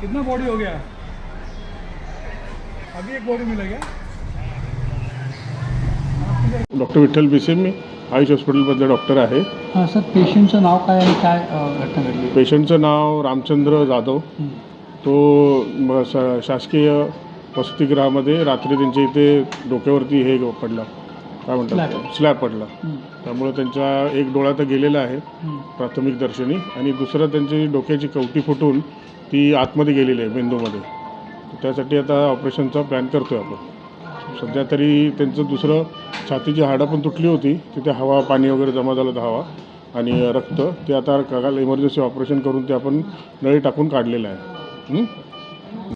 कितना बॉडी हो गया? अभी एक बॉडी मिलेगा। डॉक्टर विठ्ठल बिसेम मी आयुष हॉस्पिटलमधले डॉक्टर आहे. हां सर पेशंटचं नाव काय आणि काय घटना पेशंटचं नाव रामचंद्र जाधव. तो शासकीय वसतिगृहामध्ये रात्री त्यांच्या इथे डोक्यावरती हे पडलं. काय म्हणतात. स्लॅब पडला. त्यामुळे त्यांचा एक डोळा तर गेलेला आहे. प्राथमिक दर्शनी आणि दुसरं त्यांची डोक्याची कवटी फुटून ती आतमध्ये गेलेली आहे मेंदूमध्ये त्यासाठी आता ऑपरेशनचा प्लॅन करतो आहे आपण सध्या तरी त्यांचं दुसरं छातीची हाडं पण तुटली होती तिथे हवा पाणी वगैरे जमा झालं होतं हवा आणि रक्त ते आता काल इमर्जन्सी ऑपरेशन करून ते आपण नळी टाकून काढलेलं आहे?